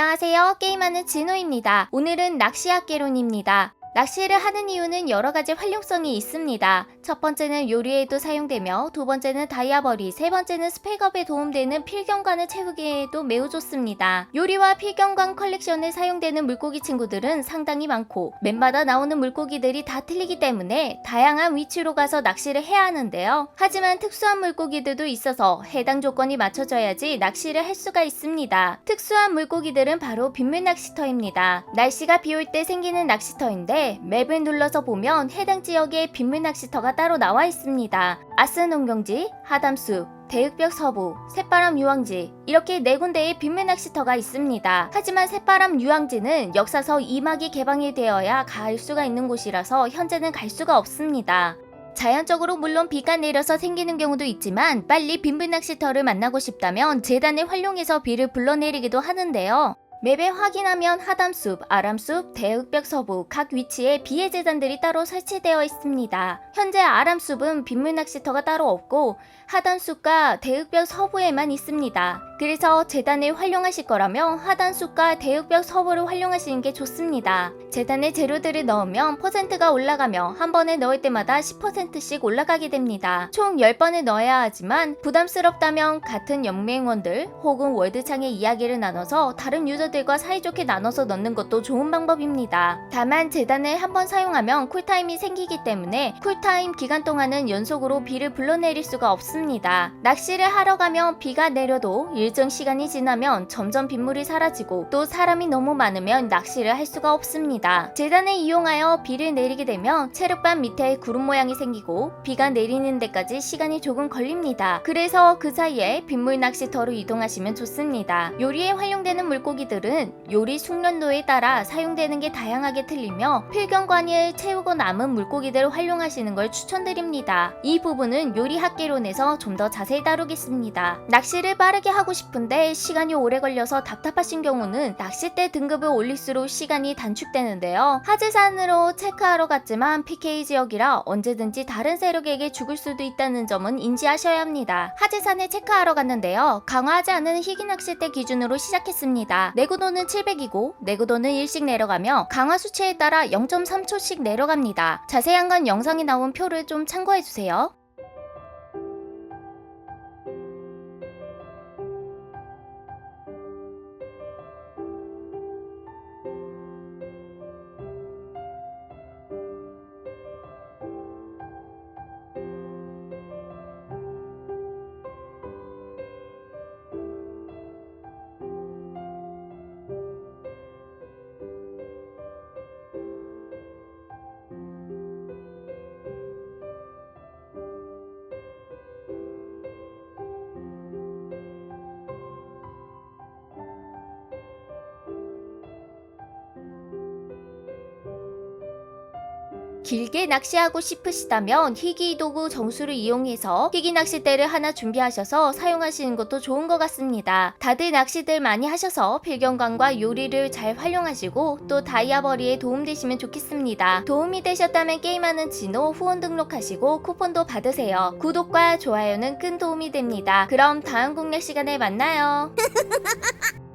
안녕하세요. 게임하는 진호입니다. 오늘은 낚시학개론입니다. 낚시를 하는 이유는 여러 가지 활용성이 있습니다. 첫 번째는 요리에도 사용되며, 두 번째는 다이아버리, 세 번째는 스펙업에 도움되는 필경관을 채우기에도 매우 좋습니다. 요리와 필경관 컬렉션에 사용되는 물고기 친구들은 상당히 많고, 맵마다 나오는 물고기들이 다 틀리기 때문에 다양한 위치로 가서 낚시를 해야 하는데요. 하지만 특수한 물고기들도 있어서 해당 조건이 맞춰져야지 낚시를 할 수가 있습니다. 특수한 물고기들은 바로 빗물 낚시터입니다. 날씨가 비올 때 생기는 낚시터인데 맵을 눌러서 보면 해당 지역에 빗물 낚시터가 따로 나와 있습니다. 아스 농경지, 하담숲, 대흑벽 서부, 새바람 유황지 이렇게 네 군데의 빗물 낚시터가 있습니다. 하지만 새바람 유황지는 역사서 2막이 개방이 되어야 갈 수가 있는 곳이라서 현재는 갈 수가 없습니다. 자연적으로 물론 비가 내려서 생기는 경우도 있지만 빨리 빗물 낚시터를 만나고 싶다면 재단을 활용해서 비를 불러내리기도 하는데요. 맵에 확인하면 하담숲, 아람숲, 대흑벽 서부 각 위치에 비의 재단들이 따로 설치되어 있습니다. 현재 아람숲은 빗물 낚시터가 따로 없고 하단숲과 대흑벽 서부에만 있습니다. 그래서 재단을 활용하실 거라면 하단숲과 대흑벽 서부를 활용하시는 게 좋습니다. 재단에 재료들을 넣으면 퍼센트가 올라가며 한 번에 넣을 때마다 10%씩 올라가게 됩니다. 총 10번을 넣어야 하지만 부담스럽다면 같은 연맹원들 혹은 월드창의 이야기를 나눠서 다른 유저들과 사이좋게 나눠서 넣는 것도 좋은 방법입니다. 다만 재단을 한 번 사용하면 쿨타임이 생기기 때문에 쿨타임 기간 동안은 연속으로 비를 불러내릴 수가 없습니다. 낚시를 하러 가면 비가 내려도 일정 시간이 지나면 점점 빗물이 사라지고 또 사람이 너무 많으면 낚시를 할 수가 없습니다. 재단을 이용하여 비를 내리게 되면 체력반 밑에 구름 모양이 생기고 비가 내리는 데까지 시간이 조금 걸립니다. 그래서 그 사이에 빗물 낚시터로 이동하시면 좋습니다. 요리에 활용되는 물고기들은 요리 숙련도에 따라 사용되는 게 다양하게 틀리며 필경관을 채우고 남은 물고기들을 활용하시는 걸 추천드립니다. 이 부분은 요리 학개론에서 좀 더 자세히 다루겠습니다. 낚시를 빠르게 하고 싶은데 시간이 오래 걸려서 답답하신 경우는 낚싯대 등급을 올릴수록 시간이 단축되는데요. 하지산으로 체크하러 갔지만 PK 지역이라 언제든지 다른 세력에게 죽을 수도 있다는 점은 인지하셔야 합니다. 하지산에 체크하러 갔는데요. 강화하지 않은 희귀 낚싯대 기준으로 시작했습니다. 내구도는 700이고 내구도는 1씩 내려가며 강화 수치에 따라 0.3초씩 내려갑니다. 자세한 건 영상에 나온 표를 좀 참고해주세요. 길게 낚시하고 싶으시다면 희귀 도구 정수를 이용해서 희귀 낚싯대를 하나 준비하셔서 사용하시는 것도 좋은 것 같습니다. 다들 낚시들 많이 하셔서 필경관과 요리를 잘 활용하시고 또 다이아버리에 도움되시면 좋겠습니다. 도움이 되셨다면 게임하는 진호 후원 등록하시고 쿠폰도 받으세요. 구독과 좋아요는 큰 도움이 됩니다. 그럼 다음 공략 시간에 만나요.